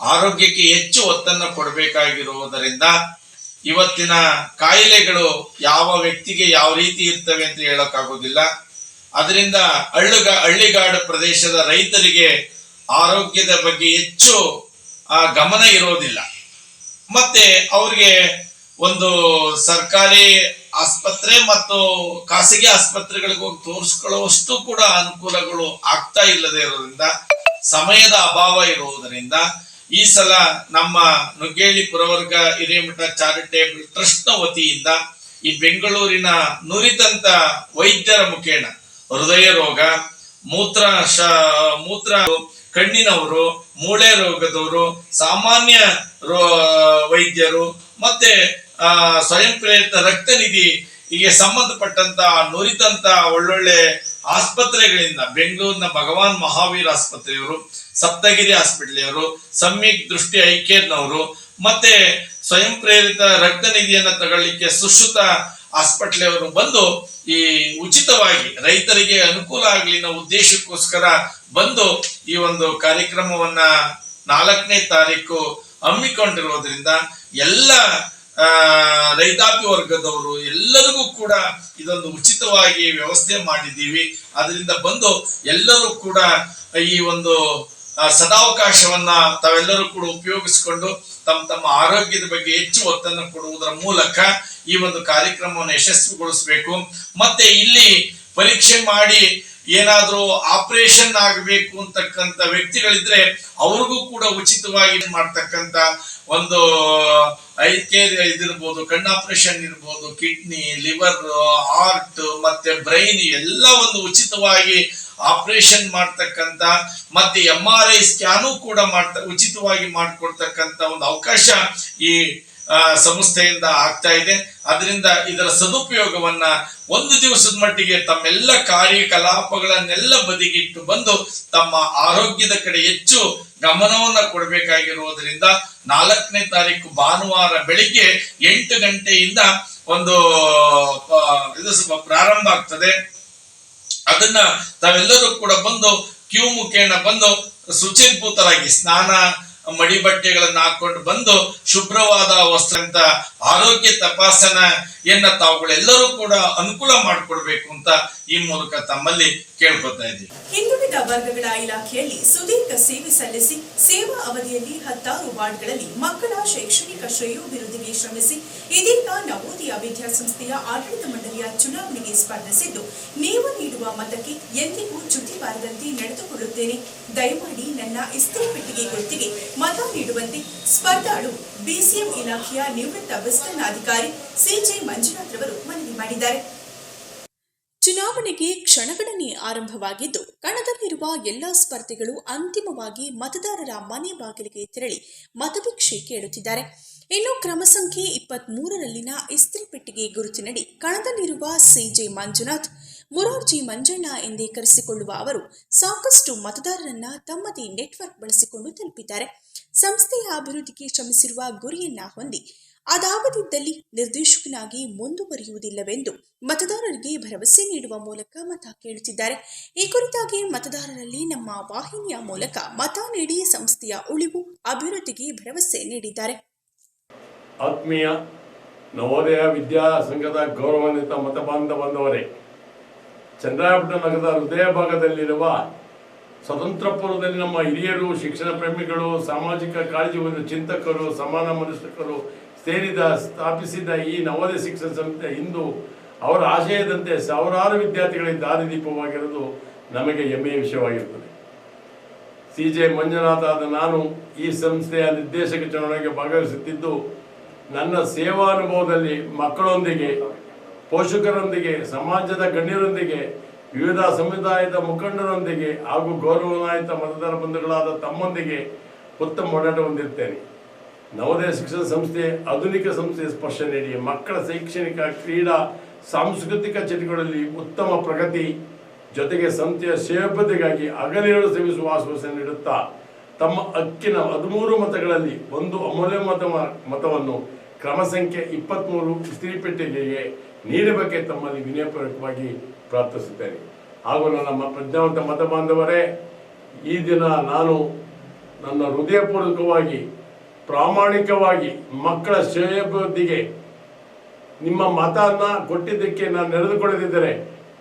ಆರೋಗ್ಯಕ್ಕೆ ಹೆಚ್ಚು ಒತ್ತನ್ನು ಕೊಡಬೇಕಾಗಿರುವುದರಿಂದ ಇವತ್ತಿನ ಕಾಯಿಲೆಗಳು ಯಾವ ವ್ಯಕ್ತಿಗೆ ಯಾವ ರೀತಿ ಇರ್ತವೆ ಅಂತ ಹೇಳೋಕ್ಕಾಗೋದಿಲ್ಲ. ಅದರಿಂದ ಹಳ್ಳಿಗ, ಹಳ್ಳಿಗಾಡು ಪ್ರದೇಶದ ರೈತರಿಗೆ ಆರೋಗ್ಯದ ಬಗ್ಗೆ ಹೆಚ್ಚು ಗಮನ ಇರೋದಿಲ್ಲ. ಮತ್ತೆ ಅವ್ರಿಗೆ ಒಂದು ಸರ್ಕಾರಿ ಆಸ್ಪತ್ರೆ ಮತ್ತು ಖಾಸಗಿ ಆಸ್ಪತ್ರೆಗಳಿಗೆ ಹೋಗಿ ತೋರಿಸ್ಕೊಳ್ಳುವಷ್ಟು ಕೂಡ ಅನುಕೂಲಗಳು ಆಗ್ತಾ ಇಲ್ಲದೆ ಇರೋದ್ರಿಂದ, ಸಮಯದ ಅಭಾವ ಇರುವುದರಿಂದ ಈ ಸಲ ನಮ್ಮ ನುಗ್ಗೇಳಿ ಪುರವರ್ಗ ಹಿರೇಮಠ ಚಾರಿಟೇಬಲ್ ಟ್ರಸ್ಟ್ನ ವತಿಯಿಂದ ಈ ಬೆಂಗಳೂರಿನ ನುರಿತಂತ ವೈದ್ಯರ ಮುಖೇನ ಹೃದಯ ರೋಗ, ಮೂತ್ರ ಶ, ಮೂತ್ರ ಕಣ್ಣಿನವರು, ಮೂಳೆ ರೋಗದವರು, ಸಾಮಾನ್ಯ ವೈದ್ಯರು ಮತ್ತೆ ಸ್ವಯಂ ಪ್ರೇರಿತ ರಕ್ತ ನಿಧಿ ಹೀಗೆ ಸಂಬಂಧಪಟ್ಟಂತ, ನುರಿತಂತ ಒಳ್ಳೊಳ್ಳೆ ಆಸ್ಪತ್ರೆಗಳಿಂದ ಬೆಂಗಳೂರಿನ ಭಗವಾನ್ ಮಹಾವೀರ್ ಆಸ್ಪತ್ರೆಯವರು, ಸಪ್ತಗಿರಿ ಹಾಸ್ಪಿಟಲ್ ಸಮ್ಯಕ್ ದೃಷ್ಟಿ ಐಕೇರ್ನವರು ಮತ್ತೆ ಸ್ವಯಂ ಪ್ರೇರಿತ ರಕ್ತ ನಿಧಿಯನ್ನು ತಗೊಳ್ಳಿಕ್ಕೆ ಸುಶ್ರುತ ಹಾಸ್ಪಿಟಲ್ ಅವರು ಬಂದು ಈ ಉಚಿತವಾಗಿ ರೈತರಿಗೆ ಅನುಕೂಲ ಆಗಲಿ ಅನ್ನೋ ಉದ್ದೇಶಕ್ಕೋಸ್ಕರ ಬಂದು ಈ ಒಂದು ಕಾರ್ಯಕ್ರಮವನ್ನ ನಾಲ್ಕನೇ ತಾರೀಕು ಹಮ್ಮಿಕೊಂಡಿರೋದ್ರಿಂದ ಎಲ್ಲ ರೈತಾಪಿ ವರ್ಗದವರು ಎಲ್ಲರಿಗೂ ಕೂಡ ಇದೊಂದು ಉಚಿತವಾಗಿ ವ್ಯವಸ್ಥೆ ಮಾಡಿದ್ದೀವಿ. ಅದರಿಂದ ಬಂದು ಎಲ್ಲರೂ ಕೂಡ ಈ ಒಂದು ಸದಾವಕಾಶವನ್ನ ತಾವೆಲ್ಲರೂ ಕೂಡ ಉಪಯೋಗಿಸಿಕೊಂಡು ತಮ್ಮ ತಮ್ಮ ಆರೋಗ್ಯದ ಬಗ್ಗೆ ಹೆಚ್ಚು ಒತ್ತನ್ನು ಕೊಡುವುದರ ಮೂಲಕ ಈ ಒಂದು ಕಾರ್ಯಕ್ರಮವನ್ನು ಯಶಸ್ವಿಗೊಳಿಸಬೇಕು. ಮತ್ತೆ ಇಲ್ಲಿ ಪರೀಕ್ಷೆ ಮಾಡಿ ಏನಾದ್ರೂ ಆಪರೇಷನ್ ಆಗಬೇಕು ಅಂತಕ್ಕಂಥ ವ್ಯಕ್ತಿಗಳಿದ್ರೆ ಅವ್ರಿಗೂ ಕೂಡ ಉಚಿತವಾಗಿ ಮಾಡ್ತಕ್ಕಂಥ ಒಂದು ಐ ಕೇರ್ ಇದಿರ್ಬೋದು, ಕಣ್ಣು ಆಪರೇಷನ್ ಇರ್ಬೋದು, ಕಿಡ್ನಿ ಲಿವರ್ ಹಾರ್ಟ್ ಮತ್ತೆ ಬ್ರೈನ್ ಎಲ್ಲ ಒಂದು ಉಚಿತವಾಗಿ ಆಪರೇಷನ್ ಮಾಡ್ತಕ್ಕಂಥ, ಮತ್ತೆ ಎಂ ಆರ್ ಐ ಸ್ಕ್ಯಾನು ಕೂಡ ಮಾಡ್ತಾ, ಉಚಿತವಾಗಿ ಮಾಡಿಕೊಡ್ತಕ್ಕಂಥ ಒಂದು ಅವಕಾಶ ಈ ಸಂಸ್ಥೆಯಿಂದ ಆಗ್ತಾ ಇದೆ. ಅದರಿಂದ ಇದರ ಸದುಪಯೋಗವನ್ನ ಒಂದು ದಿವಸದ ಮಟ್ಟಿಗೆ ತಮ್ಮೆಲ್ಲ ಕಾರ್ಯಕಲಾಪಗಳನ್ನೆಲ್ಲ ಬದಿಗಿಟ್ಟು ಬಂದು ತಮ್ಮ ಆರೋಗ್ಯದ ಕಡೆ ಹೆಚ್ಚು ಗಮನವನ್ನ ಕೊಡಬೇಕಾಗಿರುವುದರಿಂದ ನಾಲ್ಕನೇ ತಾರೀಕು ಭಾನುವಾರ ಬೆಳಿಗ್ಗೆ ಎಂಟು ಗಂಟೆಯಿಂದ ಒಂದು ಇದು ಸ್ವಲ್ಪ ಪ್ರಾರಂಭ ಆಗ್ತದೆ. ಅದನ್ನ ತಾವೆಲ್ಲರೂ ಕೂಡ ಬಂದು ಕ್ಯೂ ಮುಖೇನ ಬಂದು ಶುಚಿರ್ಭೂತರಾಗಿ ಸ್ನಾನ ಮಡಿ ಬಟ್ಟೆಗಳನ್ನ ಹಾಕೊಂಡು ಬಂದು ಶುಭ್ರವಾದ ವಸ್ತ್ರ ಆರೋಗ್ಯ ತಪಾಸಣೆಯನ್ನ ತಾವುಗಳೆಲ್ಲರೂ ಕೂಡ ಅನುಕೂಲ ಮಾಡಿಕೊಡ್ಬೇಕು ಅಂತ ಈ ಮೂಲಕ ತಮ್ಮಲ್ಲಿ ಕೇಳ್ಕೊತಾ ಇದ್ದೀವಿ. ಹಿಂದುಳಿದ ವರ್ಗಗಳ ಇಲಾಖೆಯಲ್ಲಿ ಸುದೀರ್ಘ ಸೇವೆ ಸಲ್ಲಿಸಿ ಸೇವಾ ಅವಧಿಯಲ್ಲಿ ಹತ್ತಾರು ವಾರ್ಡ್ಗಳಲ್ಲಿ ಮಕ್ಕಳ ಶೈಕ್ಷಣಿಕ ಶ್ರೇಯೋಭಿವೃದ್ಧಿಗೆ ಶ್ರಮಿಸಿ ಇದೀಗ ನವೋದಯ ವಿದ್ಯಾಸಂಸ್ಥೆಯ ಆಡಳಿತ ಮಂಡಳಿಯ ಚುನಾವಣೆಗೆ ಸ್ಪರ್ಧಿಸಿದ್ದು, ನೀವು ನೀಡುವ ಮತಕ್ಕೆ ಎಂದಿಗೂ ಚ್ಯುತಿ ಬಾರದಂತೆ ನಡೆದುಕೊಳ್ಳುತ್ತೇನೆ. ದಯಮಾಡಿ ನನ್ನ ಇಸ್ತ್ರಿ ಪೆಟ್ಟಿಗೆ ಗುರುತಿಗೆ ಮತ ನೀಡುವಂತೆ ಸ್ಪರ್ಧಾಳು ಬಿಸಿಎಂ ಇಲಾಖೆಯ ನಿವೃತ್ತ ವೆಸ್ಟರ್ನ್ ಅಧಿಕಾರಿ ಸಿಜೆ ಮಂಜುನಾಥ್ ರವರು ಮನವಿ ಮಾಡಿದ್ದಾರೆ. ಚುನಾವಣೆಗೆ ಕ್ಷಣಗಣನೆ ಆರಂಭವಾಗಿದ್ದು, ಕಣದಲ್ಲಿರುವ ಎಲ್ಲಾ ಸ್ಪರ್ಧಿಗಳು ಅಂತಿಮವಾಗಿ ಮತದಾರರ ಮನೆ ಬಾಗಿಲಿಗೆ ತೆರಳಿ ಮತಭಿಕ್ಷೆ ಕೇಳುತ್ತಿದ್ದಾರೆ. ಇನ್ನು ಕ್ರಮ ಸಂಖ್ಯೆ ಇಪ್ಪತ್ತ್ ಮೂರರಲ್ಲಿನ ಇಸ್ತ್ರಿ ಪೆಟ್ಟಿಗೆ ಗುರುತಿನಡಿ ಕಣದಲ್ಲಿರುವ ಸಿಜೆ ಮಂಜುನಾಥ್ ಮುರಾರ್ಜಿ ಮಂಜಣ್ಣ ಎಂದೇ ಕರೆಸಿಕೊಳ್ಳುವ ಅವರು ಸಾಕಷ್ಟು ಮತದಾರರನ್ನ ತಮ್ಮದೇ ನೆಟ್ವರ್ಕ್ ಬಳಸಿಕೊಂಡು ತಲುಪಿದ್ದಾರೆ. ಸಂಸ್ಥೆಯ ಅಭಿವೃದ್ಧಿಗೆ ಶ್ರಮಿಸಿರುವ ಗುರಿಯನ್ನ ಹೊಂದಿ ಅದಾಗದಿದ್ದಲ್ಲಿ ನಿರ್ದೇಶಕನಾಗಿ ಮುಂದುವರಿಯುವುದಿಲ್ಲವೆಂದು ಮತದಾರರಿಗೆ ಭರವಸೆ ನೀಡುವ ಮೂಲಕ ಮತ ಕೇಳುತ್ತಿದ್ದಾರೆ. ಈ ಕುರಿತಾಗಿ ಮತದಾರರಲ್ಲಿ ನಮ್ಮ ವಾಹಿನಿಯ ಮೂಲಕ ಮತ ನೀಡಿ ಸಂಸ್ಥೆಯ ಉಳಿವು, ಅಭಿವೃದ್ಧಿಗೆ ಭರವಸೆ ನೀಡಿದ್ದಾರೆ. ಆತ್ಮೀಯ ನವೋದಯ ವಿದ್ಯಾ ಸಂಘದ ಗೌರವಾನ್ವಿತ ಮತ ಬಂದವರೇ ಚಂದ್ರಾಯಪಟ್ಟಣ ನಗರದ ಹೃದಯ ಭಾಗದಲ್ಲಿರುವ ಸ್ವತಂತ್ರಪುರದಲ್ಲಿ ನಮ್ಮ ಹಿರಿಯರು, ಶಿಕ್ಷಣ ಪ್ರೇಮಿಗಳು, ಸಾಮಾಜಿಕ ಕಾಳಜಿ ಚಿಂತಕರು, ಸಮಾನ ಮನಸ್ಕರು ಸೇರಿದ, ಸ್ಥಾಪಿಸಿದ ಈ ನವೋದಯ ಶಿಕ್ಷಣ ಸಂಸ್ಥೆ ಇಂದು ಅವರ ಆಶಯದಂತೆ ಸಾವಿರಾರು ವಿದ್ಯಾರ್ಥಿಗಳಿಗೆ ದಾರಿದೀಪವಾಗಿರುವುದು ನಮಗೆ ಹೆಮ್ಮೆಯ ವಿಷಯವಾಗಿರುತ್ತದೆ. ಸಿ ಜೆ ಮಂಜುನಾಥ ಆದ ನಾನು ಈ ಸಂಸ್ಥೆಯ ನಿರ್ದೇಶಕ ಚುನಾವಣೆಗೆ ಭಾಗವಹಿಸುತ್ತಿದ್ದು, ನನ್ನ ಸೇವಾನುಭವದಲ್ಲಿ ಮಕ್ಕಳೊಂದಿಗೆ ಪೋಷಕರೊಂದಿಗೆ, ಸಮಾಜದ ಗಣ್ಯರೊಂದಿಗೆ, ವಿವಿಧ ಸಮುದಾಯದ ಮುಖಂಡರೊಂದಿಗೆ ಹಾಗೂ ಗೌರವನಾಯಿತ ಮತದಾರ ಬಂಧುಗಳಾದ ತಮ್ಮೊಂದಿಗೆ ಉತ್ತಮ ಓಡಾಟ ಹೊಂದಿರ್ತೇನೆ. ನವೋದಯ ಶಿಕ್ಷಣ ಸಂಸ್ಥೆ, ಆಧುನಿಕ ಸಂಸ್ಥೆಯ ಸ್ಪರ್ಶ ನೀಡಿ ಮಕ್ಕಳ ಶೈಕ್ಷಣಿಕ, ಕ್ರೀಡಾ, ಸಾಂಸ್ಕೃತಿಕ ಚಟುವಟಿಕೆಗಳಲ್ಲಿ ಉತ್ತಮ ಪ್ರಗತಿ, ಜೊತೆಗೆ ಸಂಸ್ಥೆಯ ಸೇವಬದ್ಧಿಗಾಗಿ ಅಗಲಿರಲು ಸೇವಿಸುವ ಆಶ್ವಾಸನೆ ನೀಡುತ್ತಾ, ತಮ್ಮ ಹಕ್ಕಿನ ಹದಿಮೂರು ಮತಗಳಲ್ಲಿ ಒಂದು ಅಮೂಲ್ಯ ಮತ ಮತವನ್ನು ಕ್ರಮ ಸಂಖ್ಯೆ ಇಪ್ಪತ್ತ್ಮೂರು ಇಸ್ತ್ರಿ ಪೆಟ್ಟಿಗೆಗೆ ನೀಡಬೇಕೆ ತಮ್ಮಲ್ಲಿ ವಿನಯಪೂರ್ವಕವಾಗಿ ಪ್ರಾರ್ಥಿಸುತ್ತೇನೆ. ಹಾಗೂ ನನ್ನ ಪ್ರಜ್ಞಾವಂತ ಮತ ಬಾಂಧವರೇ ಈ ದಿನ ನಾನು ನನ್ನ ಹೃದಯಪೂರ್ವಕವಾಗಿ, ಪ್ರಾಮಾಣಿಕವಾಗಿ, ಮಕ್ಕಳ ಶ್ರೇಯಭಿವೃದ್ಧಿಗೆ ನಿಮ್ಮ ಮತನ ಕೊಟ್ಟಿದ್ದಕ್ಕೆ ನಾನು ನೆರೆದುಕೊಳ್ಳದಿದ್ದರೆ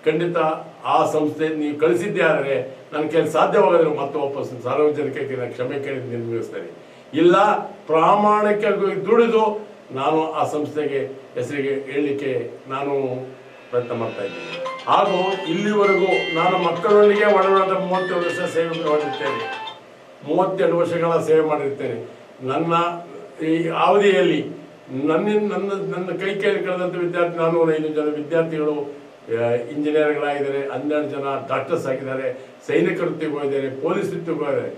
ಖಂಡಿತ ಆ ಸಂಸ್ಥೆ ನೀವು ಕಳಿಸಿದ್ದೇ ಆದರೆ ನನ್ನ ಕೆಲಸ ಸಾಧ್ಯವಾಗದ್ರೆ ಮತ್ತೆ ವಾಪಸ್ ಸಾರ್ವಜನಿಕರಿಗೆ ಕ್ಷಮೆ ಕೇಳಿ ನಿರ್ಮಿಸ್ತೇನೆ ಇಲ್ಲ, ಪ್ರಾಮಾಣಿಕವಾಗಿ ದುಡಿದು ನಾನು ಆ ಸಂಸ್ಥೆಗೆ ಹೆಸರಿಗೆ ಹೇಳಲಿಕ್ಕೆ ನಾನು ಪ್ರಯತ್ನ ಮಾಡ್ತಾ ಇದ್ದೀನಿ. ಹಾಗೂ ಇಲ್ಲಿವರೆಗೂ ನಾನು ಮಕ್ಕಳೊಂದಿಗೆ ಒಡನಾಟ ಮೂವತ್ತೇಳು ವರ್ಷ ಸೇವೆ ಮಾಡಿರ್ತೇನೆ ಮೂವತ್ತೆರಡು ವರ್ಷಗಳ ಸೇವೆ ಮಾಡಿರ್ತೇನೆ ನನ್ನ ಈ ಅವಧಿಯಲ್ಲಿ ನನ್ನ ನನ್ನ ನನ್ನ ಕೈ ಕೇಳಿ ಕಳೆದಂಥ ವಿದ್ಯಾರ್ಥಿ ನಾನ್ನೂರ ಐದು ಜನ ವಿದ್ಯಾರ್ಥಿಗಳು ಇಂಜಿನಿಯರ್ಗಳಾಗಿದ್ದಾರೆ, ಹನ್ನೆರಡು ಜನ ಡಾಕ್ಟರ್ಸ್ ಆಗಿದ್ದಾರೆ ಸೈನಿಕ ವೃತ್ತಿಗೆ ಹೋಗಿದ್ದಾರೆ ಪೊಲೀಸ್ ವೃತ್ತಿಗೆ ಹೋಗಿದ್ದಾರೆ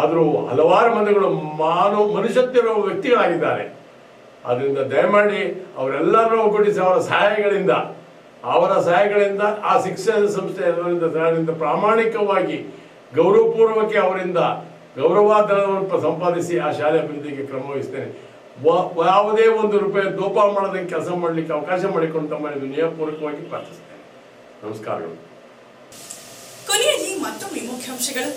ಆದರೂ ಹಲವಾರು ಮಂದಿಗಳು ಮಾನವ ಮನುಷ್ಯತ್ವ ವ್ಯಕ್ತಿಗಳಾಗಿದ್ದಾರೆ. ಆದ್ದರಿಂದ ದಯಮಾಡಿ ಅವರೆಲ್ಲರೂ ಒಗ್ಗೂಡಿಸಿ ಅವರ ಸಹಾಯಗಳಿಂದ ಅವರ ಸಹಾಯಗಳಿಂದ ಆ ಶಿಕ್ಷಣ ಸಂಸ್ಥೆ ಸಹಾಯದಿಂದ ಪ್ರಾಮಾಣಿಕವಾಗಿ ಗೌರವಪೂರ್ವಕ್ಕೆ ಅವರಿಂದ ಗೌರವಾಧನವನ್ನು ಸಂಪಾದಿಸಿ ಆ ಶಾಲೆ ಅಭಿವೃದ್ಧಿಗೆ ಕ್ರಮ ವಹಿಸ್ತೇನೆ. ಯಾವುದೇ ಒಂದು ರೂಪಾಯಿ ದೋಪ ಮಾಡೋದಕ್ಕೆ ಕೆಲಸ ಮಾಡಲಿಕ್ಕೆ ಅವಕಾಶ ಮಾಡಿಕೊಂಡು ತಮ್ಮ ನಿಯಮಪೂರ್ವಕವಾಗಿ ಪ್ರಾರ್ಥಿಸ್ತೇನೆ. ನಮಸ್ಕಾರಗಳು. ಕೊನೆಯಲ್ಲಿ ಮತ್ತೊಮ್ಮೆ ಮುಖ್ಯಾಂಶಗಳು.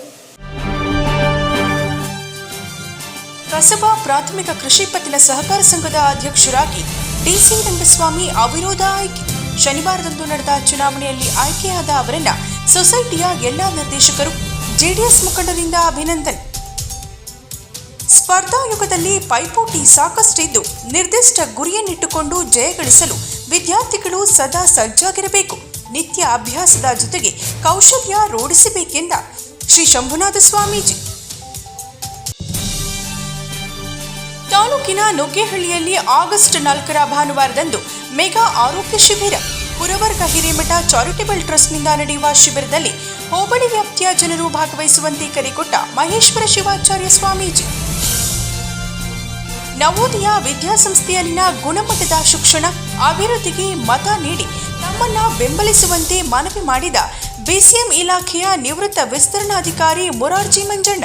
ಕಸಬಾ ಪ್ರಾಥಮಿಕ ಕೃಷಿ ಪತ್ತಿನ ಸಹಕಾರ ಸಂಘದ ಅಧ್ಯಕ್ಷರಾಗಿ ಡಿಸಿ ರಂಗಸ್ವಾಮಿ ಅವಿರೋಧ ಆಯ್ಕೆ. ಶನಿವಾರದಂದು ನಡೆದ ಚುನಾವಣೆಯಲ್ಲಿ ಆಯ್ಕೆಯಾದ ಅವರನ್ನ ಸೊಸೈಟಿಯ ಎಲ್ಲಾ ನಿರ್ದೇಶಕರು ಜೆಡಿಎಸ್ ಮುಖಂಡರಿಂದ ಅಭಿನಂದನೆ. ಸ್ಪರ್ಧಾ ಯುಗದಲ್ಲಿ ಪೈಪೋಟಿ ಸಾಕಷ್ಟಿದ್ದು, ನಿರ್ದಿಷ್ಟ ಗುರಿಯನ್ನಿಟ್ಟುಕೊಂಡು ಜಯಗಳಿಸಲು ವಿದ್ಯಾರ್ಥಿಗಳು ಸದಾ ಸಜ್ಜಾಗಿರಬೇಕು. ನಿತ್ಯ ಅಭ್ಯಾಸದ ಜೊತೆಗೆ ಕೌಶಲ್ಯ ರೂಢಿಸಬೇಕೆಂದ ಶ್ರೀ ಶಂಭುನಾಥ ಸ್ವಾಮೀಜಿ. ತಾಲೂಕಿನ ನುಗ್ಗೇಹಳ್ಳಿಯಲ್ಲಿ ಆಗಸ್ಟ್ ನಾಲ್ಕರ ಭಾನುವಾರದಂದು ಮೆಗಾ ಆರೋಗ್ಯ ಶಿಬಿರ ಪುರವರ್ಗ ಹಿರೇಮಠ ಚಾರಿಟೇಬಲ್ ಟ್ರಸ್ಟ್ನಿಂದ ನಡೆಯುವ ಶಿಬಿರದಲ್ಲಿ ಹೋಬಳಿ ವ್ಯಾಪ್ತಿಯ ಜನರು ಭಾಗವಹಿಸುವಂತೆ ಕರೆಕೊಟ್ಟ ಮಹೇಶ್ವರ ಶಿವಾಚಾರ್ಯ ಸ್ವಾಮೀಜಿ. ನವೋದಯ ವಿದ್ಯಾಸಂಸ್ಥೆಯಲ್ಲಿನ ಗುಣಮಟ್ಟದ ಶಿಕ್ಷಣ, ಅಭಿವೃದ್ಧಿಗೆ ಮತ ನೀಡಿ ತಮ್ಮನ್ನ ಬೆಂಬಲಿಸುವಂತೆ ಮನವಿ ಮಾಡಿದ ಬಿಸಿಎಂ ಇಲಾಖೆಯ ನಿವೃತ್ತ ವಿಸ್ತರಣಾಧಿಕಾರಿ ಮೊರಾರ್ಜಿ ಮಂಜಣ್ಣ.